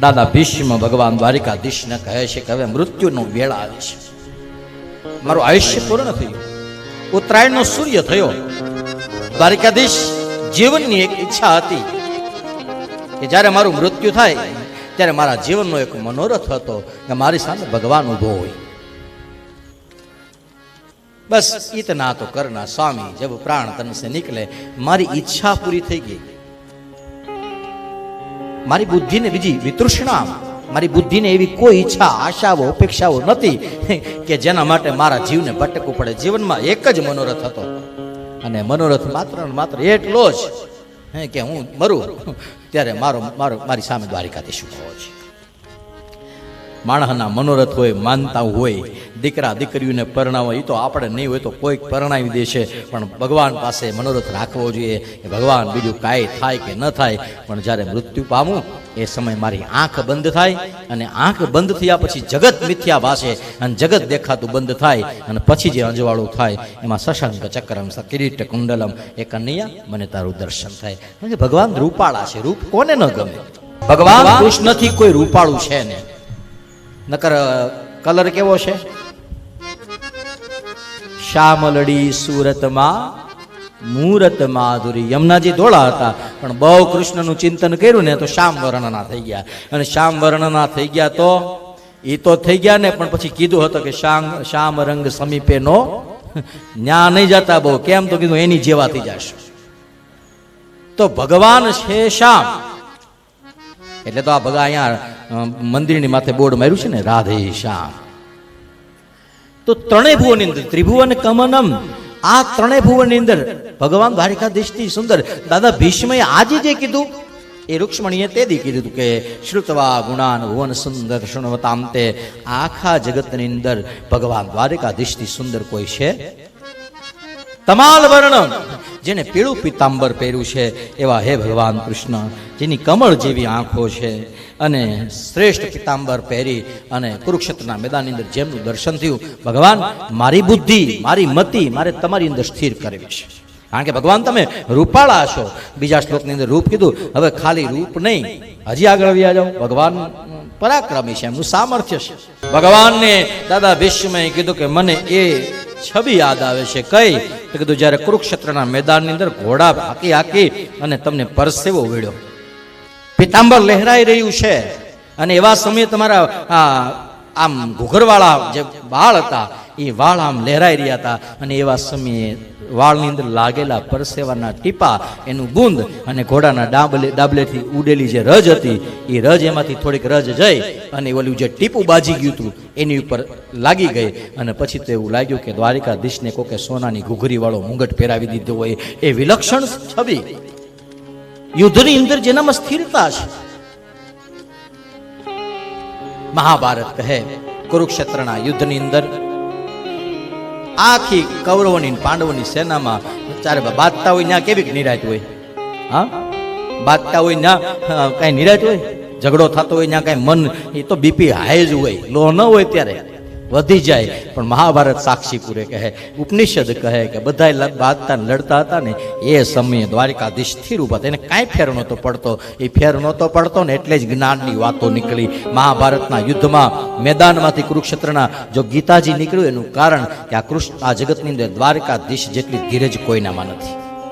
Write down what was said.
દાદા ભીષ્મ ભગવાન દ્વારિકાધીશને કહે છે કે હવે મૃત્યુનો વેળા આવે છે. મારું આયુષ્ય પૂર્ણ થયું. ઉત્તરાયણનો સૂર્ય થયો. દ્વારિકાધીશ જીવનની એક ઈચ્છા હતી કે જ્યારે મારું મૃત્યુ થાય, ત્યારે મારા જીવનનો એક મનોરથ હતો કે મારી સામે ભગવાન ઊભો હોય. બસ ઇતના તો કરના સ્વામી જબ પ્રાણ તન સે નિકલે મારી ઈચ્છા પૂરી થઈ ગઈ. મારી બુદ્ધિને બીજી વિતૃષ્ણા મારી બુદ્ધિને એવી કોઈ ઈચ્છા, આશાઓ, અપેક્ષાઓ નથી કે જેના માટે મારા જીવને ભટકવું પડે. જીવનમાં એક જ મનોરથ હતો. અને મનોરથ માત્ર માત્ર એટલો જ કે હું મરું ત્યારે મારો મારો, મારી સામે દ્વારિકાધીશ ઊભો છે માણસના મનોરથ હોય માનતા હોય દીકરા દીકરીઓને પરણાવે એ તો આપણે નહીં હોય તો કોઈક પરણાવી દેશે. પણ ભગવાન પાસે મનોરથ રાખવો જોઈએ કે ભગવાન બીજું કાંઈ થાય કે ન થાય પણ જ્યારે મૃત્યુ પામું એ સમય મારી આંખ બંધ થાય અને આંખ બંધ થયા પછી જગત મિથ્યા ભાષે અને જગત દેખાતું બંધ થાય અને પછી જે અંજવાળું થાય એમાં સશંક ચક્રમ કિરીટ કુંડલમ એ કન્યા મને તારું દર્શન થાય. ભગવાન રૂપાળા છે રૂપ કોને ન ગમે? ભગવાન કૃષ્ણથી કોઈ રૂપાળું છે ને. નકર કલર કેવો છે? શ્યામલડી સુરતમાં મૂરત માધુરી યમુનાજી ધોળા હતા, પણ બહુ કૃષ્ણનું ચિંતન કર્યું ને તો શ્યામ વર્ણના થઈ ગયા. અને શ્યામ વર્ણના થઈ ગયા તો એ તો થઈ ગયા ને, પણ પછી કીધું હતું કે શ્યામ શ્યામ રંગ સમીપે નો, ન્યા નહીં જતા બહુ. કેમ તો કીધું, એની જેવા થઈ જશે. તો ભગવાન છે શ્યામ. એટલે તો આ ભગા અહીંયા મંદિરની માથે બોર્ડ માર્યું છે ને, રાધે શ્યામ. તો ત્રણેય ભુવનની અંદર, ત્રિભુવન કમનમ, આ ત્રણેય ભુવનની અંદર ભગવાન દ્વારિકાધીશથી સુંદર, દાદા ભીષ્મએ આજે જે કીધું, એ રૂક્ષ્મણીએ તે દી કીધું કે, શ્રુતવા ગુણાન ભુવન સુંદર શૃણવતામ તે, આખા જગતની અંદર ભગવાન દ્વારિકાધીશથી સુંદર કોઈ છે? તમાલ વર્ણ જેને પીળું પીતાંબર પહેર્યું છે, એવા હે ભગવાન કૃષ્ણ, જેની કમળ જેવી આંખો છે. અને શ્રેષ્ઠ પિત્તાંબર પહેરી અને કુરુક્ષેત્રના મેદાનની અંદર જેમનું દર્શન થયું, ભગવાન, મારી બુદ્ધિ, મારી મતિ, મારે તમારી અંદર સ્થિર કરવી છે. કારણ કે ભગવાન, તમે રૂપાળા છો. બીજા શ્લોકની અંદર રૂપ કીધું, હવે ખાલી રૂપ નહીં. હજી આગળ વ્યા જાઓ. ભગવાન પરાક્રમી છે, એમનું સામર્થ્ય છે. ભગવાનને દાદા ભીષ્મએ કીધું કે મને એ છબી યાદ આવે છે. કઈ? તો કીધું, જ્યારે કુરુક્ષેત્રના મેદાનની અંદર ઘોડા હાકી હાકી અને તમને પરસેવો વેળ્યો પિતાંબર લહેરાઈ રહ્યું છે. અને એવા સમયે તમારા આમ ઘૂઘરવાળા જે બાળ હતા એ વાળ આમ લહેરાઈ રહ્યા હતા. અને એવા સમયે વાળની અંદર લાગેલા પરસેવાના ટીપા, એનું ગુંદ અને ઘોડાના ડાબલે, ડાબલેથી ઉડેલી જે રજ હતી, એ રજ એમાંથી થોડીક રજ જઈ અને ઓલું જે ટીપું બાજી ગયું હતું, એની ઉપર લાગી ગઈ. અને પછી તો એવું લાગ્યું કે દ્વારિકાધીશને કોકે સોનાની ઘૂઘરી વાળો મુંગટ પહેરાવી દીધો હોય, એ વિલક્ષણ છબી. યુદ્ધની અંદર જેનામાં સ્થિરતા છે. મહાભારત કહે, કુરુક્ષેત્રના યુદ્ધની અંદર આખી કૌરવોની પાંડવોની સેનામાં ચારે બાંધતા હોય ત્યાં કેવી નિરાત હોય? હા? બાંધતા હોય ત્યાં કઈ નિરાત હોય? ઝઘડો થતો હોય ત્યાં કઈ મન એ તો બીપી હાઈ જ હોય. લો ન હોય ત્યારે. વધી જાય. પણ મહાભારત સાક્ષી પૂરે કહે, ઉપનિષદ કહે કે બધા બાદતા લડતા હતા ને, એ સમયે દ્વારિકાધીશ સ્થિર ઊભા. એને કાંઈ ફેર નહોતો પડતો. એ ફેર નહોતો પડતો ને એટલે જ જ્ઞાનની વાતો નીકળી. મહાભારતના યુદ્ધમાં મેદાનમાંથી કુરુક્ષેત્રના જો ગીતાજી નીકળ્યું, એનું કારણ કે આ કૃષ્ણ, આ જગતની અંદર દ્વારકાધીશ જેટલી ધીરજ કોઈનામાં નથી.